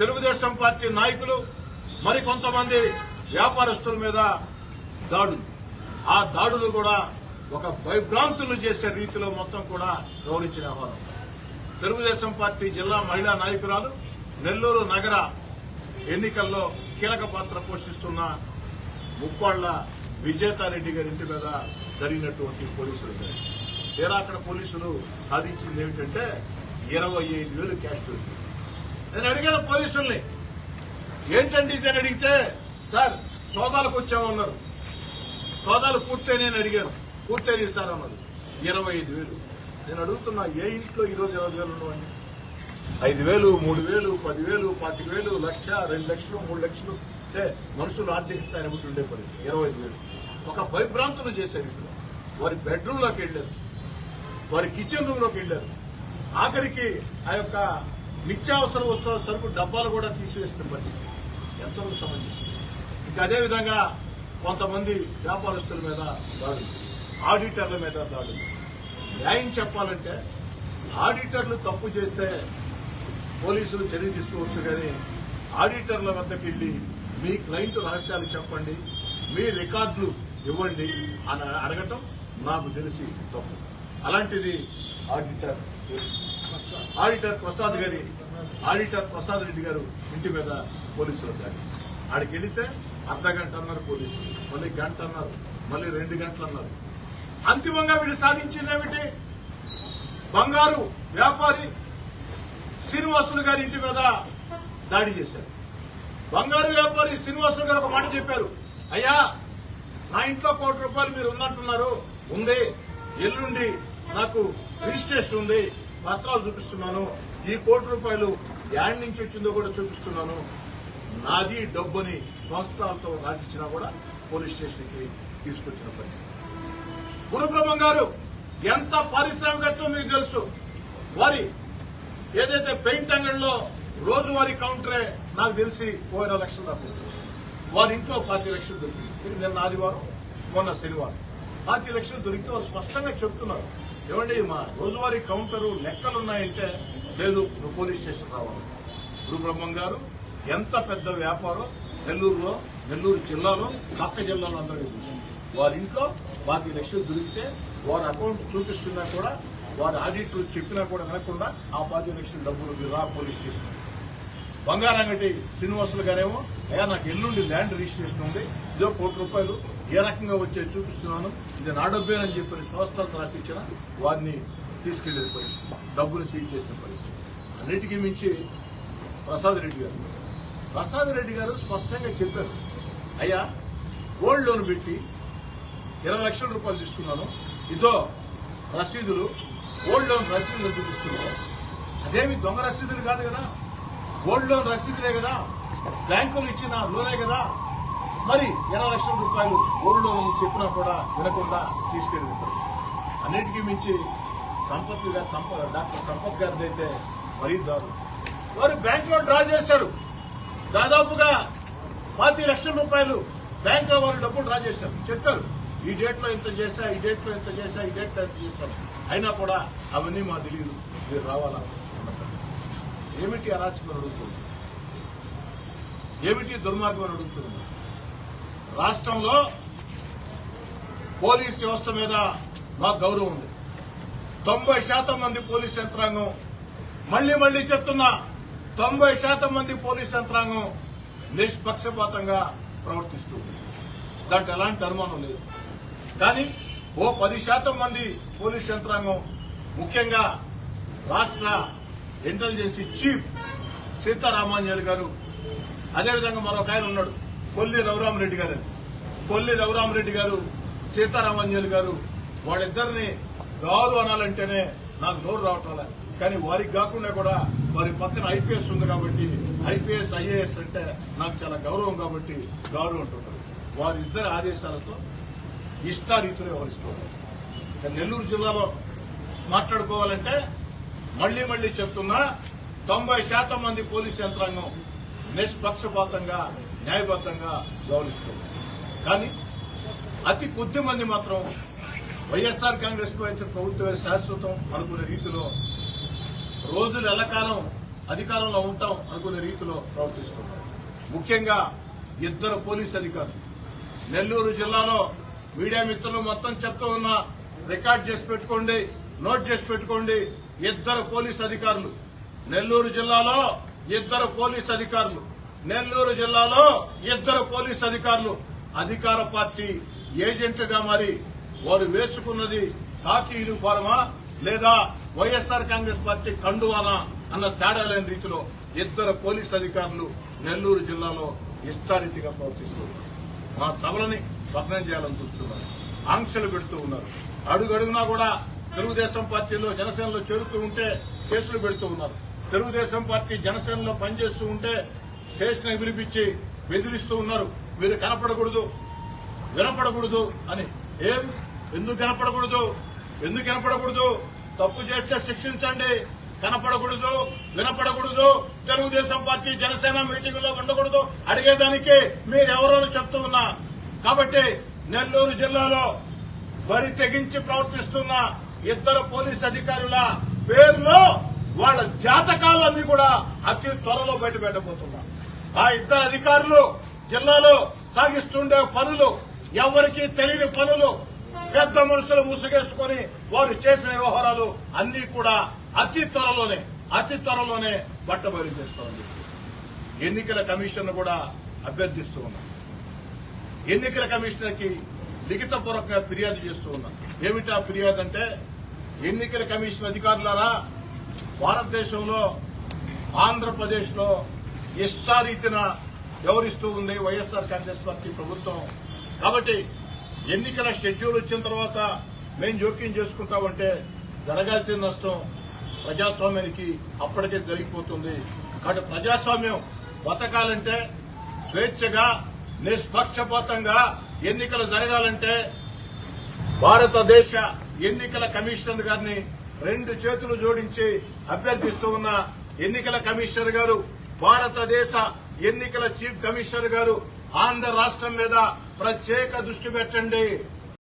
Telugu Desam party నాయకులు మరికొంతమంది వ్యాపారస్తుల మీద దాడులు. ఆ దాడులు కూడా ఒక భయభ్రాంతులు చేసే రీతిలో మొత్తం కూడా గౌరవించిన వ్యవహారం. తెలుగుదేశం పార్టీ జిల్లా మహిళా నాయకురాలు నెల్లూరు నగర ఎన్నికల్లో కీలక పాత్ర పోషిస్తున్న ముప్పాళ్ళ విజేతారెడ్డి గారి ఇంటి మీద జరిగినటువంటి పోలీసులు తీరా అక్కడ పోలీసులు సాధించింది ఏమిటంటే ఇరవై ఐదు వేలు క్యాష్ దొరికింది. నేను అడిగాను పోలీసుల్ని. ఏంటండి ఇది అని అడిగితే సార్ సోదాలకు వచ్చామన్నారు. సోదాలు పూర్తయినాయని అడిగాను పూర్తయి సార్ అన్నారు. ఇరవై ఐదు వేలు. నేను అడుగుతున్నా ఏ ఇంట్లో ఈరోజు ఇరవై వేలు ఉన్నవండి ఐదు వేలు మూడు వేలు పదివేలు పాతిక వేలు లక్ష రెండు లక్షలు మూడు లక్షలు. అంటే మనుషులు ఆర్థిక స్థాయిని బట్టి ఉండే పరిస్థితి. ఇరవై ఐదు వేలు. ఒక భయభ్రాంతులు చేశారు ఇప్పుడు. వారి బెడ్రూమ్లోకి వెళ్ళారు. వారి కిచెన్ రూమ్లోకి వెళ్ళారు. ఆఖరికి ఆ యొక్క నిత్యావసర వస్తువుల సరుకు డబ్బాలు కూడా తీసివేసిన పరిస్థితి. ఎంతవరకు సమంజసం? ఇంకా అదేవిధంగా కొంతమంది వ్యాపారస్తుల మీద దాడులు ఆడిటర్ల మీద దాడులు. న్యాయం చెప్పాలంటే ఆడిటర్లు తప్పు చేస్తే పోలీసులు చర్య తీసుకోవచ్చు కానీ ఆడిటర్ల వద్దకు వెళ్ళి మీ క్లయింట్ రహస్యాలు చెప్పండి మీ రికార్డులు ఇవ్వండి అని అడగటం నాకు తెలిసి తప్పు. అలాంటిది ఆడిటర్ ఆడిటర్ ప్రసాద్ గారి ఆడిటర్ ప్రసాద్ రెడ్డి గారు ఇంటి మీద పోలీసులు దాడి ఆడికి వెళితే అర్ధ గంట అన్నారు పోలీసులు మళ్ళీ గంట అన్నారు మళ్ళీ రెండు గంటలు అన్నారు. అంతిమంగా వీళ్ళు సాధించింది ఏమిటి? బంగారు వ్యాపారి శ్రీనివాసులు గారి ఇంటి మీద దాడి చేశారు. బంగారు వ్యాపారి శ్రీనివాసులు గారు ఒక మాట చెప్పారు. అయ్యా నా ఇంట్లో కోటి రూపాయలు మీరు ఉన్నట్టున్నారు ఉంది ఎల్లుండి నాకు రిజిస్ట్రేషన్ ఉంది పత్రాలు చూపిస్తున్నాను. ఈ కోటి రూపాయలు యాడ్ నుంచి వచ్చిందో కూడా చూపిస్తున్నాను. నాది డబ్బుని స్వస్థాలతో రాసిచ్చినా కూడా పోలీస్ స్టేషన్కి తీసుకొచ్చిన పరిస్థితి. గురుబ్రహ్మం గారు ఎంత పారిశ్రామికత్వం మీకు తెలుసు? వారి ఏదైతే పెయింట్ అంగడిలో రోజువారీ కౌంటరే నాకు తెలిసి పోయిన లక్షలు దాకా వారి ఇంట్లో పాతి లక్షలు దొరికింది. నిన్న ఆదివారం మొన్న శనివారం. పాతి లక్షలు దొరికితే వారు స్పష్టంగా చెప్తున్నారు. ఏమండి మా రోజువారీ కౌంటరు లెక్కలున్నాయంటే లేదు నువ్వు పోలీస్ స్టేషన్ రావాలి. గురుబ్రహ్మం గారు ఎంత పెద్ద వ్యాపారం నెల్లూరులో నెల్లూరు జిల్లాలో పక్క జిల్లాలో అందరికీ తెలుసు. వారి ఇంట్లో వారికి లక్షలు దొరికితే వారి అకౌంట్ చూపిస్తున్నా కూడా వారి ఆడిట్ చెప్పినా కూడా వినకుండా ఆ పాతి లక్షల డబ్బులు మీరు రా పోలీస్ స్టేషన్ బంగారంగటి శ్రీనివాసులు గారేమో అయ్యా నాకు ఎల్లుండి ల్యాండ్ రిజిస్ట్రేషన్ ఉంది ఇదో కోటి రూపాయలు ఏ రకంగా వచ్చే చూపిస్తున్నాను ఇది నా డబ్బేనని చెప్పిన సంస్థలు రాసిచ్చిన వారిని తీసుకెళ్ళే పరిస్థితి డబ్బులు సీజ్ చేసిన పరిస్థితి అన్నిటికీ మించి ప్రసాద్ రెడ్డి గారు. ప్రసాద్ రెడ్డి గారు స్పష్టంగా చెప్పారు. అయ్యా గోల్డ్ లోన్ పెట్టి ఇరవై లక్షల రూపాయలు తీసుకున్నాను. ఇదో రసీదులు గోల్డ్ లోన్ రసీదులు చూపిస్తున్నాను అదేమి దొంగ రసీదులు కాదు కదా? గోల్డ్ లోన్ రసీదులే కదా? బ్యాంకులు ఇచ్చిన లోనే కదా? మరి ఎనభై లక్షల రూపాయలు గోల్డ్ లోన్ చెప్పినా కూడా వినకుండా తీసుకెళ్ళి అన్నిటికీ మించి సంపత్ సంప డాక్టర్ సంపత్ గారిది అయితే మరీ దారు వారు బ్యాంక్లో డ్రా చేశారు. దాదాపుగా పాతి లక్షల రూపాయలు బ్యాంక్లో వారు డబ్బులు డ్రా చేశారు. చెప్పారు ఈ డేట్లో ఇంత చేశా ఈ డేట్లో ఇంత చేశా ఈ డేట్లో ఇంత చేశాను అయినా కూడా అవన్నీ మా తెలియదు. మీరు రావాలా? ఏమిటి అరాచకం అడుగుతుంది ఏమిటి దుర్మార్గం అని అడుగుతుంది రాష్ట్రంలో పోలీస్ వ్యవస్థ మీద మాకు గౌరవం ఉంది. తొంభై శాతం మంది పోలీస్ యంత్రాంగం మళ్ళీ మళ్ళీ చెప్తున్నా తొంభై శాతం మంది పోలీస్ యంత్రాంగం నిష్పక్షపాతంగా ప్రవర్తిస్తుంది దాంట్లో ఎలాంటి అనుమానం లేదు. కానీ ఓ పది శాతం మంది పోలీస్ యంత్రాంగం ముఖ్యంగా రాష్ట్ర ఇంటెలిజెన్స్ చీఫ్ సీతారామాంజలి గారు అదేవిధంగా మరొక ఆయన ఉన్నాడు. కొల్లి రఘురామరెడ్డి గారు. కొల్లి రఘురామరెడ్డి గారు సీతారామంజలి గారు వాళ్ళిద్దరిని గారు అనాలంటేనే నాకు నోరు రావటం కానీ వారికి కాకుండా కూడా వారి పక్కన ఐపీఎస్ ఉంది కాబట్టి ఐపీఎస్ ఐఏఎస్ అంటే నాకు చాలా గౌరవం కాబట్టి గారు అంటున్నారు వారిద్దరి ఆదేశాలతో ఇష్టారీతిలో వ్యవహరిస్తున్నారు నెల్లూరు జిల్లాలో మాట్లాడుకోవాలంటే మళ్ళీ మళ్ళీ చెప్తున్నా తొంభై శాతం మంది పోలీస్ యంత్రాంగం నిష్పక్షపాతంగా న్యాయబద్ధంగా వ్యవహరిస్తుంది. కానీ అతి కొద్ది మంది మాత్రం వైఎస్ఆర్ కాంగ్రెస్ అయితే ప్రభుత్వమే శాశ్వతం అనుకునే రీతిలో రోజులు ఎల్లకాలం అధికారంలో ఉంటాం అనుకునే రీతిలో ప్రవర్తిస్తున్నారు. ముఖ్యంగా ఇద్దరు పోలీస్ అధికారులు. నెల్లూరు జిల్లాలో మీడియా మిత్రులు మొత్తం చెప్తూ ఉన్నా రికార్డ్ చేసి పెట్టుకోండి నోట్ చేసి పెట్టుకోండి ఇద్దరు పోలీస్ అధికారులు. నెల్లూరు జిల్లాలో ఇద్దరు పోలీస్ అధికారులు. నెల్లూరు జిల్లాలో ఇద్దరు పోలీస్ అధికారులు. అధికార పార్టీ ఏజెంట్లుగా మారి వారు వేసుకున్నది కాకి యూనిఫార్మా లేదా వైఎస్ఆర్ కాంగ్రెస్ పార్టీ కండువానా అన్న తేడా లేని రీతిలో ఇద్దరు పోలీస్ అధికారులు నెల్లూరు జిల్లాలో ఇష్టారీతిగా ప్రవర్తిస్తున్నారు మా సభలని భగ్నం చేయాలని చూస్తున్నారు. ఆంక్షలు పెడుతూ ఉన్నారు. అడుగడుగునా కూడా తెలుగుదేశం పార్టీలో జనసేనలో చేరుతూ ఉంటే కేసులు పెడుతూ ఉన్నారు. తెలుగుదేశం పార్టీ జనసేనలో పనిచేస్తూ ఉంటే స్టేషన్ పిలిపించి బెదిరిస్తూ ఉన్నారు. మీరు కనపడకూడదు వినపడకూడదు అని. ఏం? ఎందుకు కనపడకూడదు? ఎందుకు కనపడకూడదు? తప్పు చేస్తే శిక్షించండి. కనపడకూడదు వినపడకూడదు. తెలుగుదేశం పార్టీ జనసేన మీటింగులో ఉండకూడదు. అడిగేదానికి మీరెవరో చెప్తూ ఉన్నా. కాబట్టి నెల్లూరు జిల్లాలో వరి తెగించి ప్రవర్తిస్తున్న ఇద్దరు పోలీస్ అధికారుల పేర్లు వాళ్ళ జాతకాలన్నీ కూడా అతి త్వరలో బయట పెట్టబోతున్నారు ఆ ఇద్దరు అధికారులు జిల్లాలో సాగిస్తుండే పనులు ఎవరికి తెలియని పనులు పెద్ద మనుషులు ముసుగేసుకుని వారు చేసిన వ్యవహారాలు అన్ని కూడా అతి త్వరలోనే అతి త్వరలోనే బట్టబయలు చేస్తోంది ఎన్నికల కమిషన్ కూడా అభ్యర్థిస్తూ ఉన్నాం. ఎన్నికల కమిషనర్కి లిఖితపూర్వకంగా ఫిర్యాదు చేస్తూ ఉన్నాం. ఏమిటా ఫిర్యాదు అంటే ఎన్నికల కమిషన్ అధికారులారా భారతదేశంలో ఆంధ్రప్రదేశ్లో ఇష్టారీతిన వ్యవహరిస్తూ ఉంది వైఎస్ఆర్ కాంగ్రెస్ పార్టీ ప్రభుత్వం. కాబట్టి ఎన్నికల షెడ్యూల్ వచ్చిన తర్వాత మేము జోక్యం చేసుకుంటామంటే జరగాల్సిన నష్టం ప్రజాస్వామ్యానికి అప్పటికే జరిగిపోతుంది. కాబట్టి ప్రజాస్వామ్యం బతకాలంటే స్వేచ్ఛగా నిష్పక్షపాతంగా ఎన్నికలు జరగాలంటే భారతదేశ ఎన్నికల కమిషనర్ గారిని రెండు చేతులు జోడించి అభ్యర్థిస్తూ ఉన్న ఎన్నికల కమిషనర్ గారు భారతదేశ ఎన్నికల చీఫ్ కమిషనర్ గారు ఆంధ్ర రాష్ట్రం మీద ప్రత్యేక దృష్టి పెట్టండి.